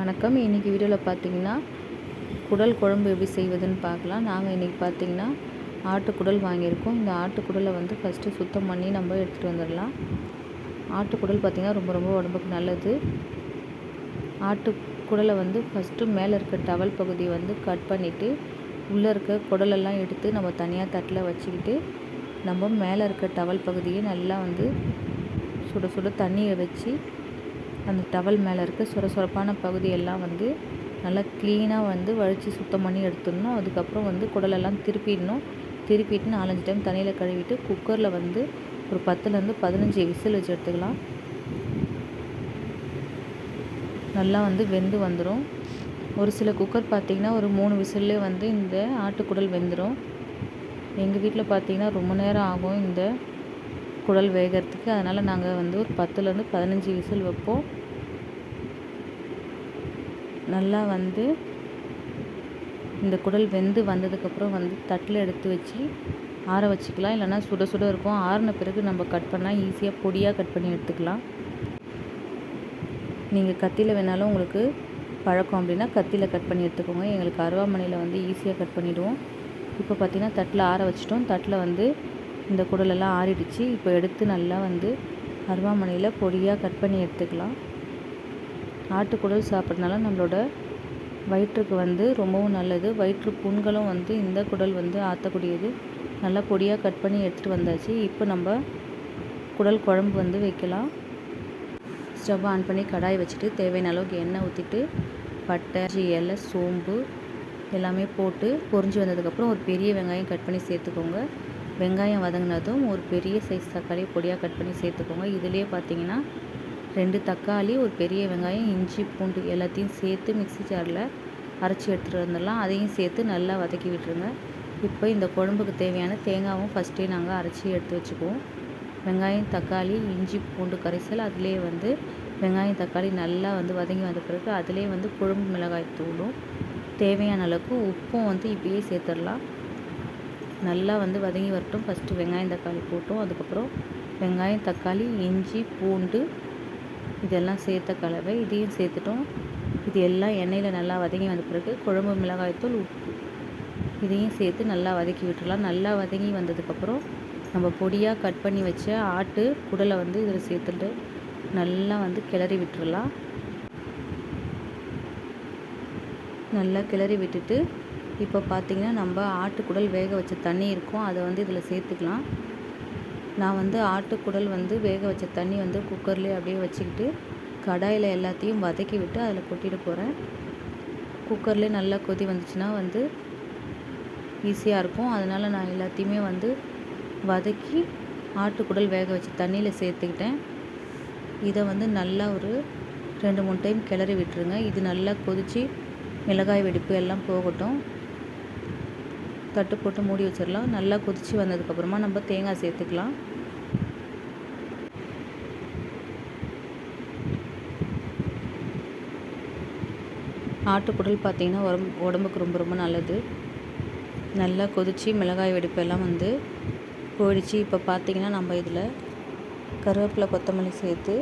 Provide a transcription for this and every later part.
வணக்கம். இன்றைக்கி வீடியோவில் பார்த்தீங்கன்னா குடல் குழம்பு எப்படி செய்வதுன்னு பார்க்கலாம் நாங்கள் இன்றைக்கி பார்த்தீங்கன்னா ஆட்டுக்குடல் வாங்கியிருக்கோம். இந்த ஆட்டுக்குடலை வந்து ஃபஸ்ட்டு சுத்தம் பண்ணி நம்ம எடுத்துகிட்டு வந்துடலாம். ஆட்டுக்குடல் பார்த்திங்கன்னா ரொம்ப ரொம்ப உடம்புக்கு நல்லது. ஆட்டுக்குடலை வந்து ஃபஸ்ட்டு மேலே இருக்க டவல் பகுதியை வந்து கட் பண்ணிவிட்டு உள்ளே இருக்க குடலெல்லாம் எடுத்து நம்ம தனியாக தட்டில் வச்சுக்கிட்டு நம்ம மேலே இருக்க டவல் பகுதியை நல்லா வந்து சுட சுட தண்ணியை வச்சு அந்த டவல் மேலே இருக்க சொர சொரப்பான பகுதியெல்லாம் வந்து நல்லா க்ளீனாக வந்து வழித்து சுத்தம் பண்ணி எடுத்துடணும். அதுக்கப்புறம் வந்து குடலெல்லாம் திருப்பிடணும். திருப்பிட்டு நாலஞ்சு டைம் தண்ணியில் கழுவிட்டு குக்கரில் வந்து ஒரு பத்துலேருந்து பதினஞ்சு விசில் வச்சு எடுத்துக்கலாம். நல்லா வந்து வெந்து வந்துடும் ஒரு சில குக்கர் பார்த்திங்கன்னா ஒரு மூணு விசில்லே வந்து இந்த ஆட்டுக்குடல் வெந்துடும் எங்கள் வீட்டில் பார்த்திங்கன்னா ரொம்ப நேரம் ஆகும் இந்த குடல் வேகிறதுக்கு. அதனால் நாங்கள் வந்து ஒரு பத்துலேருந்து பதினஞ்சு விசில் வைப்போம். நல்லா வந்து இந்த குடல் வெந்து வந்ததுக்கப்புறம் வந்து தட்டில் எடுத்து வச்சு ஆற வச்சுக்கலாம். இல்லைனா சுட சுட இருக்கும். ஆறின பிறகு நம்ம கட் பண்ணால் ஈஸியாக பொடியாக கட் பண்ணி எடுத்துக்கலாம். நீங்கள் கத்தியில் வேணாலும் உங்களுக்கு பழக்கம் அப்படின்னா கத்தியில் கட் பண்ணி எடுத்துக்கோங்க. எங்களுக்கு அருவாமனையில் வந்து ஈஸியாக கட் பண்ணிவிடுவோம் இப்போ பார்த்திங்கன்னா தட்டில் ஆற வச்சிட்டோம். தட்டில் வந்து இந்த குடலெல்லாம் ஆறிடுச்சு. இப்போ எடுத்து நல்லா வந்து அருவாமனையில் பொடியாக கட் பண்ணி எடுத்துக்கலாம். ஆட்டுக்குடல் சாப்பிட்றதுனால நம்மளோட வயிற்றுக்கு வந்து ரொம்பவும் நல்லது. வயிற்று புண்களும் வந்து இந்த குடல் வந்து ஆற்றக்கூடியது நல்லா பொடியாக கட் பண்ணி எடுத்துகிட்டு வந்தாச்சு. இப்போ நம்ம குடல் குழம்பு வந்து வைக்கலாம். ஸ்டவ் ஆன் பண்ணி கடாய் வச்சுட்டு தேவையான அளவுக்கு எண்ணெய் ஊற்றிட்டு பட்டை இலை சோம்பு எல்லாமே போட்டு பொறிஞ்சு வந்ததுக்கப்புறம் ஒரு பெரிய வெங்காயம் கட் பண்ணி சேர்த்துக்கோங்க. வெங்காயம் வதங்கினதும் ஒரு பெரிய சைஸ் தக்காளி பொடியாக கட் பண்ணி சேர்த்துக்கோங்க. இதுலேயே பார்த்தீங்கன்னா ரெண்டு தக்காளி ஒரு பெரிய வெங்காயம் இஞ்சி பூண்டு எல்லாத்தையும் சேர்த்து மிக்சி ஜாரில் அரைச்சி எடுத்துகிட்டு வந்துடலாம். அதையும் சேர்த்து நல்லா வதக்கி விட்டுருங்க. இப்போ இந்த குழம்புக்கு தேவையான தேங்காவும் ஃபஸ்ட்டே நாங்கள் அரைச்சி எடுத்து வச்சுக்குவோம். வெங்காயம் தக்காளி இஞ்சி பூண்டு கரைசல் அதிலே வந்து வெங்காயம் தக்காளி நல்லா வந்து வதங்கி வந்த பிறகு அதிலே வந்து குழம்பு மிளகாய் தூளும். தேவையான அளவுக்கு உப்பும் வந்து இப்படியே சேர்த்துடலாம். நல்லா வந்து வதங்கி வரட்டும். ஃபஸ்ட்டு வெங்காயம் தக்காளி போட்டோம். அதுக்கப்புறம் வெங்காயம் தக்காளி இஞ்சி பூண்டு இதெல்லாம் சேர்த்த கலவை. இதையும் சேர்த்துட்டோம். இது எல்லாம் எண்ணெயில் நல்லா வதங்கி வந்த பிறகு குழம்பு மிளகாய்த்தூள் உப்பு இதையும் சேர்த்து நல்லா வதக்கி விட்டுடலாம். நல்லா வதங்கி வந்ததுக்கப்புறம் நம்ம பொடியாக கட் பண்ணி வச்ச ஆட்டு குடலை வந்து இதில் சேர்த்துட்டு நல்லா வந்து கிளறி விட்டுடலாம். நல்லா கிளறி விட்டுட்டு இப்போ பார்த்திங்கன்னா நம்ம ஆட்டுக்குடல் வேக வச்ச தண்ணி இருக்கும். அதை வந்து இதில் சேர்த்துக்கலாம். நான் வந்து ஆட்டுக்குடல் வந்து வேக வச்ச தண்ணி வந்து குக்கர்லேயே அப்படியே வச்சுக்கிட்டு கடாயில் எல்லாத்தையும் வதக்கி விட்டு அதில் கொட்டிட்டு போகிறேன் குக்கர்லேயே நல்லா கொதி வந்துச்சுன்னா வந்து ஈஸியாக இருக்கும். அதனால் நான் எல்லாத்தையுமே வந்து வதக்கி ஆட்டுக்குடல் வேக வச்ச தண்ணியில் சேர்த்துக்கிட்டேன். இதை வந்து நல்லா ஒரு ரெண்டு மூணு டைம் கிளறி விட்டுருங்க. இது நல்லா கொதித்து மிளகாய் வெடிப்பு எல்லாம் போகட்டும். தட்டு போட்டு மூடி வச்சிடலாம். நல்லா கொதித்து வந்ததுக்கப்புறமா நம்ம தேங்காய் சேர்த்துக்கலாம். ஆட்டுக்குடல் பார்த்திங்கன்னா உடம்பு உடம்புக்கு ரொம்ப ரொம்ப நல்லது. நல்லா கொதித்து மிளகாய் வெடிப்பெல்லாம் வந்து போயிடுச்சு. இப்போ பார்த்திங்கன்னா நம்ம இதில் கருவேப்பிலை கொத்தமல்லி சேர்த்து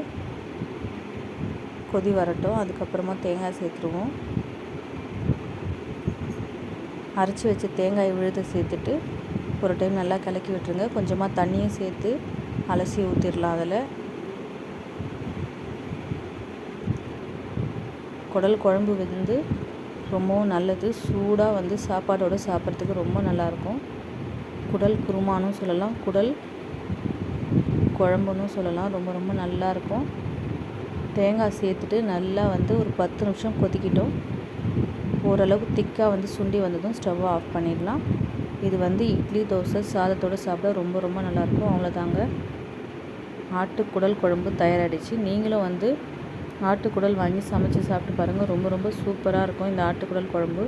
கொதி வரட்டும். அதுக்கப்புறமா தேங்காய் சேர்த்துருவோம். அரைச்சி வச்ச தேங்காய் விழுத சேர்த்துட்டு ஒரு டைம் நல்லா கலக்கி விட்டுருங்க. கொஞ்சமாக தண்ணியும் சேர்த்து அலசி ஊற்றிடலாம் அதில். குடல் குழம்பு வந்து ரொம்பவும் நல்லது. சூடாக வந்து சாப்பாடோடு சாப்பிட்றதுக்கு ரொம்ப நல்லாயிருக்கும். குடல் குருமானும் சொல்லலாம். குடல் குழம்புன்னு சொல்லலாம். ரொம்ப ரொம்ப நல்லாயிருக்கும். தேங்காய் சேர்த்துட்டு நல்லா வந்து ஒரு பத்து நிமிஷம் கொதிக்கிட்டோம். ஓரளவுக்கு திக்காக வந்து சுண்டி வந்ததும் ஸ்டவ்வை ஆஃப் பண்ணிடலாம். இது வந்து இட்லி தோசை சாதத்தோடு சாப்பிட ரொம்ப ரொம்ப நல்லாயிருக்கும். அவ்வளோதாங்க ஆட்டுக்குடல் குழம்பு தயாராகிடுச்சு நீங்களும் வந்து ஆட்டுக்குடல் வாங்கி சமைச்சு சாப்பிட்டு பாருங்கள் ரொம்ப ரொம்ப சூப்பராக இருக்கும் இந்த ஆட்டுக்குடல் குழம்பு.